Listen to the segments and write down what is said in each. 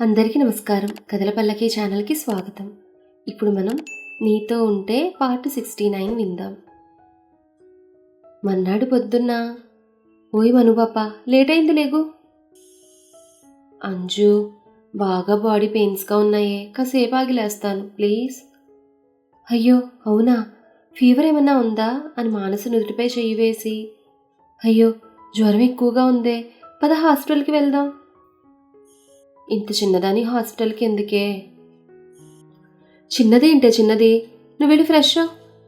అందరికీ నమస్కారం. కథల పల్లకి ఛానల్కి స్వాగతం. ఇప్పుడు మనం నీతో ఉంటే పార్ట్ సిక్స్టీ నైన్ విందాం. మన్నాడు పొద్దున్న. ఓయ్ మనుబాప లేట్ అయింది లేగు. అంజు బాగా బాడీ పెయిన్స్గా ఉన్నాయే. కాసేపు ఆగిలేస్తాను ప్లీజ్. అయ్యో అవునా? ఫీవర్ ఏమన్నా ఉందా? అని మానసు నుదుటిపై చెయ్యి వేసి. అయ్యో జ్వరం ఎక్కువగా ఉందే. పద హాస్పిటల్కి వెళ్దాం. ఇంత చిన్నదాని హాస్పిటల్కి ఎందుకే? చిన్నది ఏంటే చిన్నది? నువ్వు వెళ్ళి ఫ్రెష్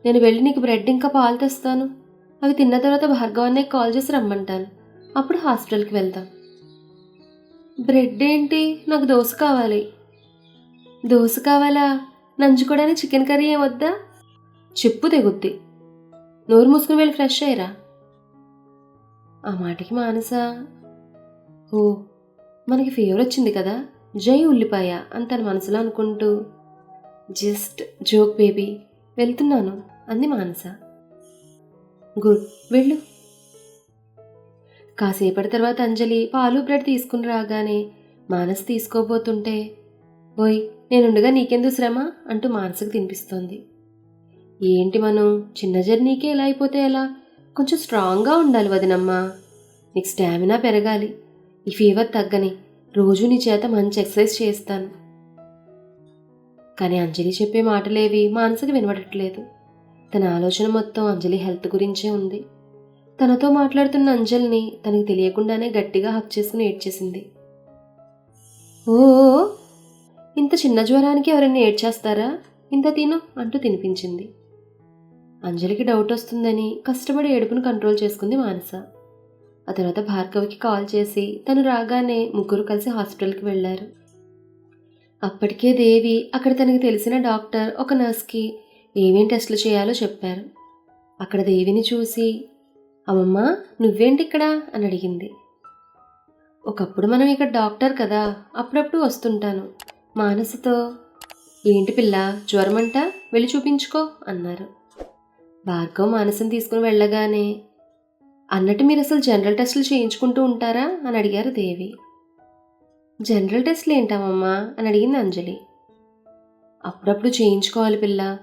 నేను వెళ్ళి నీకు బ్రెడ్ ఇంకా పాలు తెస్తాను. అవి తిన్న తర్వాత భార్గవాన్ని కాల్ చేసి రమ్మంటాను. అప్పుడు హాస్పిటల్కి వెళ్తాం బ్రెడ్ ఏంటి? నాకు దోశ కావాలి. దోశ కావాలా? నంచుకోవడానికి చికెన్ కర్రీ ఏం వద్దా? చెప్పు తెగుద్ది. నోరు మూసుకుని వెళ్ళి ఫ్రెష్ అయ్యరా. ఆ మాటకి మానసా? ఓ మనకి ఫీవర్ వచ్చింది కదా జై ఉల్లిపాయ అని తన మనసులో అనుకుంటూ జస్ట్ జోక్ బేబీ వెళ్తున్నాను అంది మానస. గుడ్ వెళ్ళు. కాసేపటి తర్వాత అంజలి పాలు బ్రెడ్ తీసుకుని రాగానే మానస్ తీసుకోబోతుంటే ఓయ్ నేనుండగా నీకెందుకు శ్రమ? అంటూ మానసకు తినిపిస్తోంది. ఏంటి మనం చిన్న జర్నీకే ఎలా అయిపోతే ఎలా? కొంచెం స్ట్రాంగ్గా ఉండాలి వదినమ్మా. నీకు స్టామినా పెరగాలి. ఈ ఫీవర్ తగ్గని రోజు నీ చేత మంచి ఎక్సర్సైజ్ చేస్తాను. కానీ అంజలి చెప్పే మాటలేవి మానసకి వినబడట్లేదు. తన ఆలోచన మొత్తం అంజలి హెల్త్ గురించే ఉంది. తనతో మాట్లాడుతున్న అంజలిని తనకి తెలియకుండానే గట్టిగా హక్ చేసుకుని ఏడ్చేసింది. ఓ ఇంత చిన్న జ్వరానికి ఎవరైనా ఏడ్చేస్తారా? ఇంత తిను అంటూ తినిపించింది. అంజలికి డౌట్ వస్తుందని కష్టపడి ఏడుపును కంట్రోల్ చేసుకుంది మానస. ఆ తర్వాత భార్గవికి కాల్ చేసి తను రాగానే ముగ్గురు కలిసి హాస్పిటల్కి వెళ్ళారు. అప్పటికే దేవి అక్కడ తనకి తెలిసిన డాక్టర్ ఒక నర్స్కి ఏమేం టెస్టులు చేయాలో చెప్పారు. అక్కడ దేవిని చూసి అమ్మమ్మ నువ్వేంటి ఇక్కడ? అని అడిగింది. ఒకప్పుడు మనం ఇక్కడ డాక్టర్ కదా అప్పుడప్పుడు వస్తుంటాను. మానసుతో ఏంటి పిల్ల జ్వరమంట? వెళ్ళి చూపించుకో అన్నారు. భార్గవ్ మానసం తీసుకుని వెళ్ళగానే అన్నట్టు మీరు అసలు జనరల్ టెస్టులు చేయించుకుంటూ ఉంటారా? అని అడిగారు దేవి. జనరల్ టెస్టులు ఏంటామమ్మా అని అడిగింది అంజలి. అప్పుడప్పుడు చేయించుకోవాలి పిల్ల.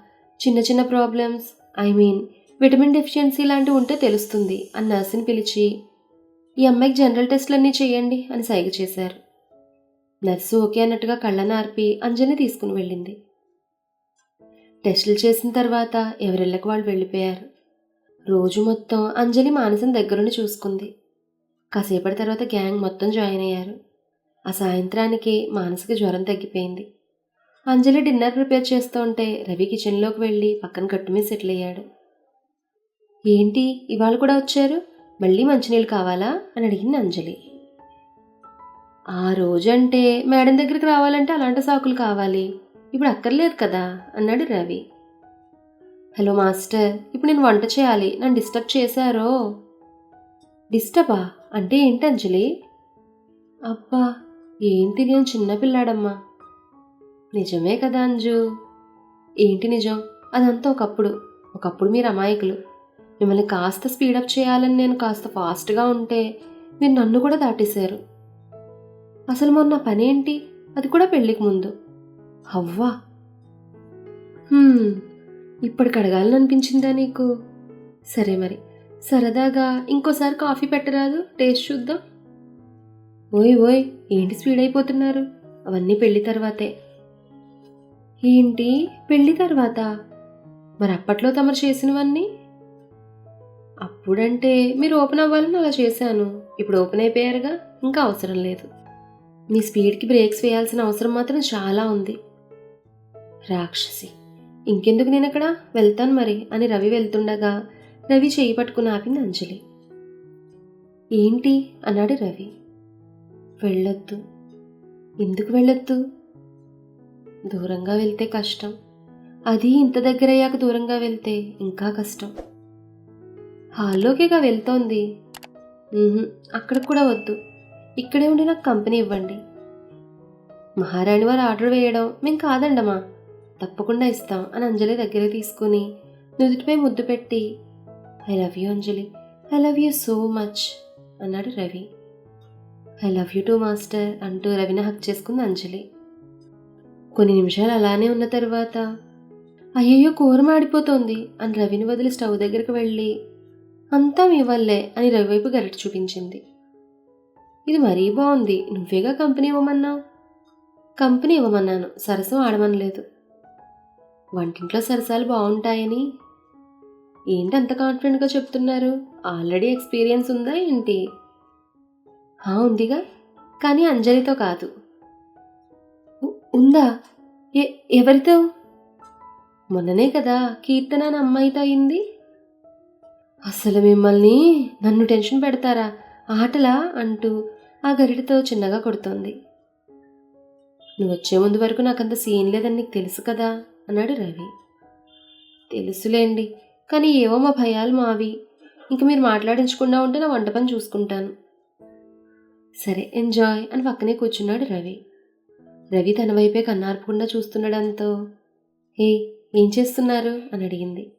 చిన్న చిన్న problems I mean vitamin deficiency లాంటివి ఉంటే తెలుస్తుంది అని నర్సుని పిలిచి ఈ అమ్మాయికి జనరల్ టెస్టులన్నీ చేయండి అని సైగ చేశారు. నర్సు ఓకే అన్నట్టుగా కళ్ళను ఆర్పి అంజలిని తీసుకుని వెళ్ళింది. టెస్టులు చేసిన తర్వాత ఎవరిళ్ళకి వాళ్ళు వెళ్ళిపోయారు. రోజు మొత్తం అంజలి మానసం దగ్గరుండి చూసుకుంది. కాసేపటి తర్వాత గ్యాంగ్ మొత్తం జాయిన్ అయ్యారు. ఆ సాయంత్రానికి మానసికి జ్వరం తగ్గిపోయింది. అంజలి డిన్నర్ ప్రిపేర్ చేస్తూ ఉంటే రవి కిచెన్లోకి వెళ్ళి పక్కన కట్టు మీద సెటిల్ అయ్యాడు. ఏంటి ఇవాళ కూడా వచ్చారు? మళ్ళీ మంచినీళ్ళు కావాలా? అని అడిగింది అంజలి. ఆ రోజంటే మేడం దగ్గరికి రావాలంటే అలాంటి సాకులు కావాలి. ఇప్పుడు అక్కర్లేదు కదా? అన్నాడు రవి. హలో మాస్టర్ ఇప్పుడు నేను వంట చేయాలి. నన్ను డిస్టర్బ్ చేశారో? డిస్టర్బా? అంటే ఏంటి అంజలి? అబ్బా ఏంటి నేను చిన్నపిల్లాడమ్మా నిజమే కదా అంజు? ఏంటి నిజం? అదంతా ఒకప్పుడు. ఒకప్పుడు మీరు అమాయకులు. మిమ్మల్ని కాస్త స్పీడప్ చేయాలని నేను కాస్త ఫాస్ట్గా ఉంటే మీరు నన్ను కూడా దాటేశారు. అసలు మొన్న పని ఏంటి అది కూడా పెళ్ళికి ముందు. అవ్వా. ఇప్పటికి అడగాలని అనిపించిందా నీకు? సరే మరి. సరదాగా ఇంకోసారి కాఫీ పెట్టరాదు టేస్ట్ చూద్దాం. ఓయ్ ఓయ్ ఏంటి స్పీడ్ అయిపోతున్నారు అవన్నీ పెళ్ళి తర్వాతే. ఏంటి? పెళ్ళి తర్వాత? మరి అప్పట్లో తమరు చేసినవన్నీ? అప్పుడంటే మీరు ఓపెన్ అవ్వాలని అలా చేశాను. ఇప్పుడు ఓపెన్ అయిపోయారుగా ఇంకా అవసరం లేదు. మీ స్పీడ్కి బ్రేక్స్ వేయాల్సిన అవసరం మాత్రం చాలా ఉంది. రాక్షసి. ఇంకెందుకు నేను అక్కడ వెళ్తాను మరి అని రవి వెళ్తుండగా రవి చేయి పట్టుకుని ఆపింది అంజలి. ఏంటి? అన్నాడు రవి. వెళ్ళొద్దు. ఎందుకు వెళ్ళొద్దు? దూరంగా వెళ్తే కష్టం. అది ఇంత దగ్గర అయ్యాక దూరంగా వెళ్తే ఇంకా కష్టం. హాల్లోకేగా వెళ్తోంది. అక్కడికి కూడా వద్దు. ఇక్కడే ఉండి నాకు కంపెనీ ఇవ్వండి. మహారాణి వారు ఆర్డర్ వేయడం మేము కాదండమా తప్పకుండా ఇస్తాం అని అంజలి దగ్గర తీసుకుని నుదుటిపై ముద్దు పెట్టి I love you Anjali. I love you so much అన్నాడు Ravi. I love you too master అంటూ రవిని హక్ చేసుకుంది అంజలి. కొన్ని నిమిషాలు అలానే ఉన్న తర్వాత అయ్యయ్యో కూర మాడిపోతోంది అని రవిని వదిలి స్టవ్ దగ్గరికి వెళ్ళి అంతా మీ వల్లే అని రవి వైపు గరిట చూపించింది. ఇది మరీ బాగుంది. నువ్వేగా కంపెనీ ఇవ్వమన్నావు? కంపెనీ ఇవ్వమన్నాను. సరసం ఆడమనలేదు. వంటింట్లో సరసాలు బాగుంటాయని. ఏంటి అంత కాన్ఫిడెంట్గా చెప్తున్నారు? ఆల్రెడీ ఎక్స్పీరియన్స్ ఉందా ఏంటి? ఉందిగా. కానీ అంజలితో కాదు. ఉందా? ఎ ఎవరితో? మొన్ననే కదా కీర్తన అనే అమ్మాయితో అయింది. అసలు మిమ్మల్ని నన్ను టెన్షన్ పెడతారా? ఆటలా? అంటూ ఆ గరిటతో చిన్నగా కొడుతోంది. నువ్వు వచ్చే ముందు వరకు నాకంత సీన్ లేదని నీకు తెలుసు కదా. అన్నాడు రవి. తెలుసులేండి కానీ ఏవో మా భయాలు మావి. ఇంక మీరు మాట్లాడించకుండా ఉంటే నా వంట పని చూసుకుంటాను. సరే ఎంజాయ్ అని పక్కనే కూర్చున్నాడు రవి. రవి తన వైపే కన్నార్పకుండా చూస్తుండడంతో ఏ ఏం చేస్తున్నారు? అని అడిగింది.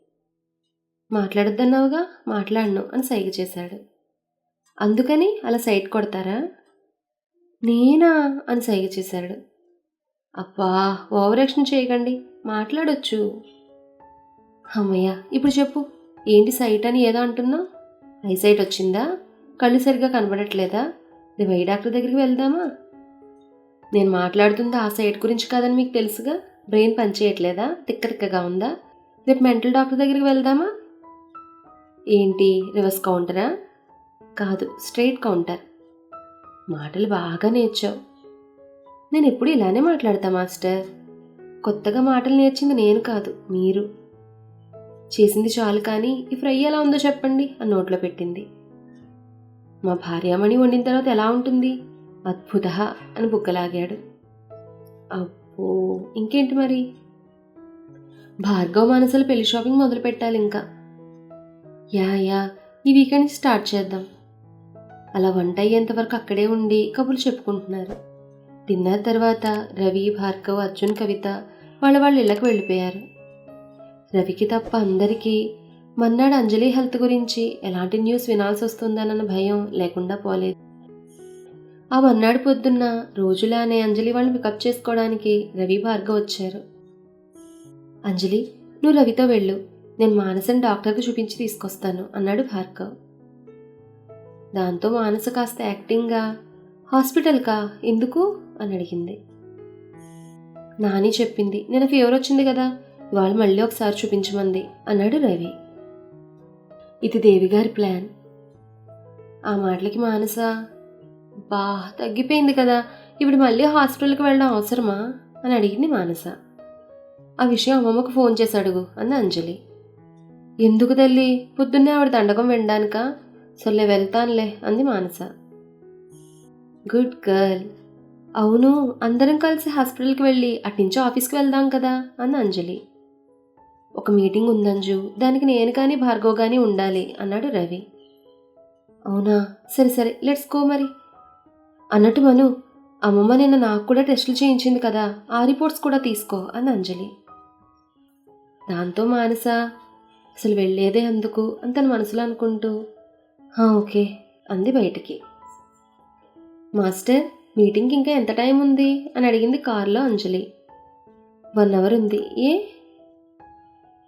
మాట్లాడొద్దన్నావుగా మాట్లాడను అని సైగ చేశాడు. అందుకని అలా సైట్ కొడతారా? నేనా? అని సైగ చేశాడు. అబ్బా ఓవరాక్షన్ చేయకండి. మాట్లాడొచ్చు. అమ్మయ్య ఇప్పుడు చెప్పు. ఏంటి సైట్ అని ఏదో అంటున్నావు ఐ సైట్ వచ్చిందా? కళ్ళు సరిగ్గా కనబడట్లేదా? రేపు ఐ డాక్టర్ దగ్గరికి వెళ్దామా? నేను మాట్లాడుతుంది ఆ సైట్ గురించి కాదని మీకు తెలుసుగా? బ్రెయిన్ పనిచేయట్లేదా? తిక్క తిక్కగా ఉందా? రేపు మెంటల్ డాక్టర్ దగ్గరికి వెళ్దామా? ఏంటి రివర్స్ కౌంటరా? కాదు స్ట్రైట్ కౌంటర్. మాటలు బాగా నేర్చావు. నేను ఎప్పుడు ఇలానే మాట్లాడతా మాస్టర్. కొత్తగా మాటలు నేర్చింది నేను కాదు మీరు. చేసింది చాలు కానీ ఈ ఫ్రై ఎలా ఉందో చెప్పండి అని నోట్లో పెట్టింది. మా భార్యామణి వండిన తర్వాత ఎలా ఉంటుంది? అద్భుత అని బుక్కలాగాడు అబ్బో ఇంకేంటి మరి? భార్గవ మానసలు పెళ్ళి షాపింగ్ మొదలు పెట్టాలి ఇంకా. యా యా ఈ వీకెండ్ స్టార్ట్ చేద్దాం. అలా వంట అయ్యేంత వరకు అక్కడే ఉండి కబుర్లు చెప్పుకుంటున్నారు. డిన్నర్ తర్వాత రవి భార్గవ్ అర్జున్ కవిత వాళ్ళ వాళ్ళ ఇళ్ళకి వెళ్ళిపోయారు. రవికి తప్ప అందరికీ మన్నాడు అంజలి హెల్త్ గురించి ఎలాంటి న్యూస్ వినాల్సి వస్తుందన్న భయం లేకుండా పోలేదు. ఆ మన్నాడు పొద్దున్న రోజులానే అంజలి వాళ్ళని పికప్ చేసుకోవడానికి రవి భార్గవ్ వచ్చారు. అంజలి నువ్వు రవితో వెళ్ళు. నేను మానసని డాక్టర్కి చూపించి తీసుకొస్తాను అన్నాడు భార్గవ్. దాంతో మానస కాస్త యాక్టింగ్గా హాస్పిటల్కా? ఎందుకు? అని అడిగింది. నాని చెప్పింది నేను ఫీవర్ వచ్చింది కదా? ఇవాళ మళ్ళీ ఒకసారి చూపించమంది అన్నాడు రవి. ఇది దేవిగారి ప్లాన్. ఆ మాటలకి మానస? బా తగ్గిపోయింది కదా. ఇప్పుడు మళ్ళీ హాస్పిటల్కి వెళ్ళడం అవసరమా? అని అడిగింది మానస. ఆ విషయం అమ్మమ్మకు ఫోన్ చేసి అడుగు అంది అంజలి. ఎందుకు తల్లి? పొద్దున్నే ఆవిడ దండకం వినడానికా? సొల్లే వెళ్తానులే అంది మానస. Good girl. అవును అందరం కలిసి హాస్పిటల్కి వెళ్ళి అట్నుంచి ఆఫీస్కి వెళ్దాం కదా అంది అంజలి. ఒక మీటింగ్ ఉందంజు దానికి నేను కానీ భార్గవ్ కానీ ఉండాలి అన్నాడు రవి. అవునా సరే సరే లెట్స్ గో మరి. అన్నట్టు మను అమ్మమ్మ నిన్న నాకు కూడా టెస్టులు చేయించింది కదా ఆ రిపోర్ట్స్ కూడా తీసుకో అంది అంజలి. దాంతో మానస అసలు వెళ్ళేదే అందుకు అని తన మనసులో అనుకుంటూ ఓకే అంది బయటికి. మాస్టర్ మీటింగ్కి ఇంకా ఎంత టైం ఉంది? అని అడిగింది కారులో అంజలి. వన్ అవర్ ఉంది. ఏ?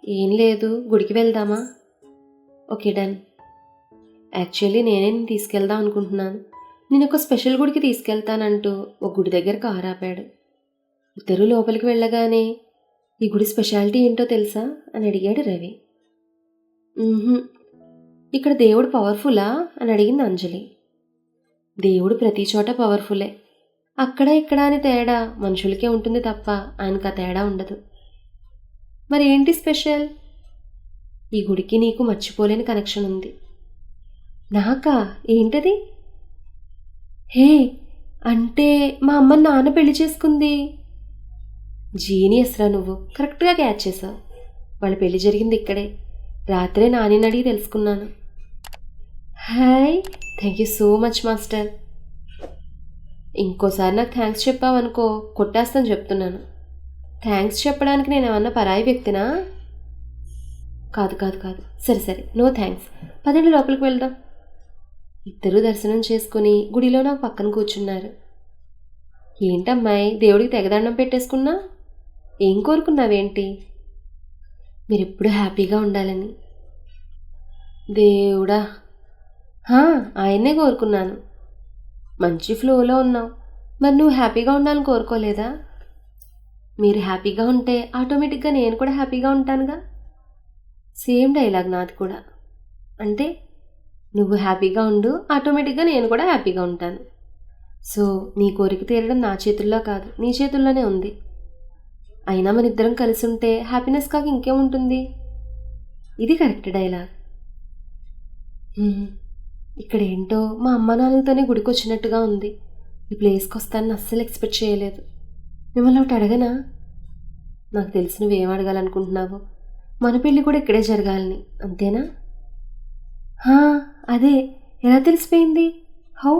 ఏం లేదు గుడికి వెళ్దామా? Okay done. యాక్చువల్లీ నేనే నేను తీసుకెళ్దాం అనుకుంటున్నాను. నేను ఒక స్పెషల్ గుడికి తీసుకెళ్తానంటూ ఒక గుడి దగ్గర కారు ఆపాడు. ఇద్దరు లోపలికి వెళ్ళగానే ఈ గుడి స్పెషాలిటీ ఏంటో తెలుసా? అని అడిగాడు రవి. ఇక్కడ దేవుడు పవర్ఫులా? అని అడిగింది అంజలి. దేవుడు ప్రతి చోట పవర్ఫులే అక్కడ ఇక్కడ అని తేడా మనుషులకే ఉంటుంది తప్ప ఆయనకు ఆ తేడా ఉండదు. మరి ఏంటి స్పెషల్ ఈ గుడికి నీకు మర్చిపోలేని కనెక్షన్ ఉంది. నాకా? ఏంటది? హే అంటే మా అమ్మ నాన్న పెళ్ళి చేసుకుంది. జీనియస్రా నువ్వు. కరెక్ట్గా క్యాచ్ చేసావు. వాళ్ళ పెళ్ళి జరిగింది ఇక్కడే. రాత్రే నాని అడిగి తెలుసుకున్నాను. Hi. Thank you so much master ఇంకోసారి నాకు థ్యాంక్స్ చెప్పావనుకో కొట్టేస్తాను చెప్తున్నాను. థ్యాంక్స్ చెప్పడానికి నేను ఏమన్నా పరాయి వ్యక్తినా? కాదు కాదు కాదు. సరే సరే. నో థ్యాంక్స్ పదండి లోపలికి వెళ్దాం. ఇద్దరూ దర్శనం చేసుకుని గుడిలో నాకు పక్కన కూర్చున్నారు. ఏంటమ్మాయి దేవుడికి తెగదండం పెట్టేసుకున్నా? ఏం కోరుకున్నావేంటి? మీరెప్పుడు హ్యాపీగా ఉండాలని. దేవుడా ఆయన్నే కోరుకున్నాను. మంచి ఫ్లోలో ఉన్నావు. మరి నువ్వు హ్యాపీగా ఉండాలని కోరుకోలేదా? మీరు హ్యాపీగా ఉంటే ఆటోమేటిక్గా నేను కూడా హ్యాపీగా ఉంటానుగా? సేమ్ డైలాగ్ నాది కూడా. అంటే నువ్వు హ్యాపీగా ఉండు ఆటోమేటిక్గా నేను కూడా హ్యాపీగా ఉంటాను. సో నీ కోరిక తీరడం నా చేతుల్లో కాదు నీ చేతుల్లోనే ఉంది. అయినా మన ఇద్దరం కలిసి ఉంటే హ్యాపీనెస్ కాక ఇంకేముంటుంది? ఇది కరెక్ట్ డైలాగ్. ఇక్కడ ఏంటో మా అమ్మ నాన్నలతోనే గుడికి వచ్చినట్టుగా ఉంది. ఈ ప్లేస్కి వస్తానని అస్సలు ఎక్స్పెక్ట్ చేయలేదు. మిమ్మల్ని ఒకటి అడగనా? నాకు తెలిసి నువ్వేం అడగాలనుకుంటున్నావు? మన పెళ్ళి కూడా ఇక్కడే జరగాలని అంతేనా? అదే. ఎలా తెలిసిపోయింది? హౌ?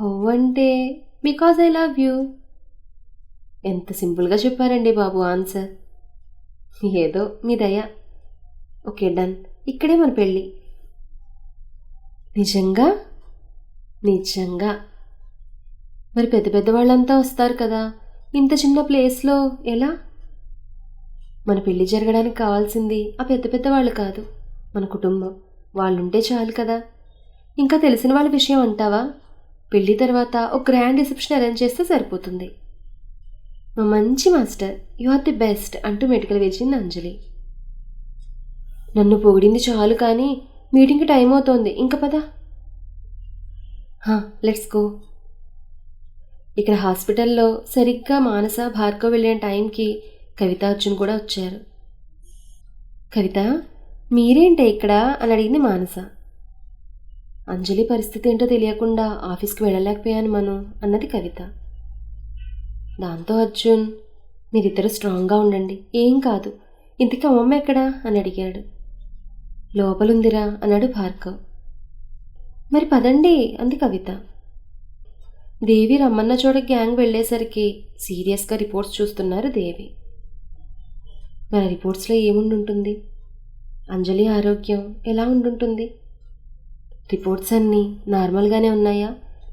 హౌ అంటే బికాజ్ ఐ లవ్ యూ. ఎంత సింపుల్గా చెప్పారండి బాబు ఆన్సర్. ఏదో మీ దయ. Okay done. ఇక్కడే మన పెళ్ళి నిజంగా? నిజంగా. మరి పెద్ద పెద్ద వాళ్ళంతా వస్తారు కదా. ఇంత చిన్న ప్లేస్లో ఎలా? మన పెళ్ళి జరగడానికి కావాల్సింది ఆ పెద్ద పెద్ద వాళ్ళు కాదు. మన కుటుంబం. వాళ్ళుంటే చాలు కదా. ఇంకా తెలిసిన వాళ్ళ విషయం అంటావా? పెళ్ళి తర్వాత ఒక గ్రాండ్ రిసెప్షన్ అరేంజ్ చేస్తే సరిపోతుంది. మా మంచి master you are the best అంటూ మెడికల్ వేచింది అంజలి. నన్ను పొగిడింది చాలు కానీ మీటింగ్కి టైం అవుతోంది. ఇంక పద. Let's go. ఇక్కడ హాస్పిటల్లో సరిగ్గా మానస భార్గవ్ వెళ్ళిన టైంకి కవిత అర్జున్ కూడా వచ్చారు. కవిత మీరేంటే ఇక్కడ? అని అడిగింది మానస. అంజలి పరిస్థితి ఏంటో తెలియకుండా ఆఫీస్కి వెళ్ళలేకపోయాను మనం అన్నది కవిత. దాంతో అర్జున్ మీరిద్దరు స్ట్రాంగ్గా ఉండండి. ఏం కాదు. ఇంతకీ అమ్మమ్మ ఎక్కడా? అని అడిగాడు. లోపలుందిరా అన్నాడు భార్గవ్. మరి పదండి అంది కవిత. దేవి రమ్మన్న చోట గ్యాంగ్ వెళ్ళేసరికి సీరియస్గా రిపోర్ట్స్ చూస్తున్నారు దేవి. మన రిపోర్ట్స్లో ఏముండుంటుంది? అంజలి ఆరోగ్యం ఎలా ఉండుంటుంది? రిపోర్ట్స్ అన్నీ నార్మల్గానే ఉన్నాయా?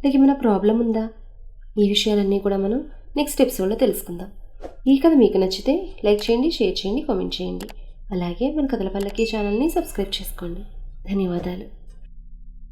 లేక ఏమైనా ప్రాబ్లం ఉందా? ఈ విషయాలన్నీ కూడా మనం నెక్స్ట్ ఎపిసోడ్లో తెలుసుకుందాం. ఈ కథ మీకు నచ్చితే లైక్ చేయండి షేర్ చేయండి కామెంట్ చేయండి. అలాగే మన కథల పల్లకి ఛానల్ని సబ్స్క్రైబ్ చేసుకోండి. ధన్యవాదాలు.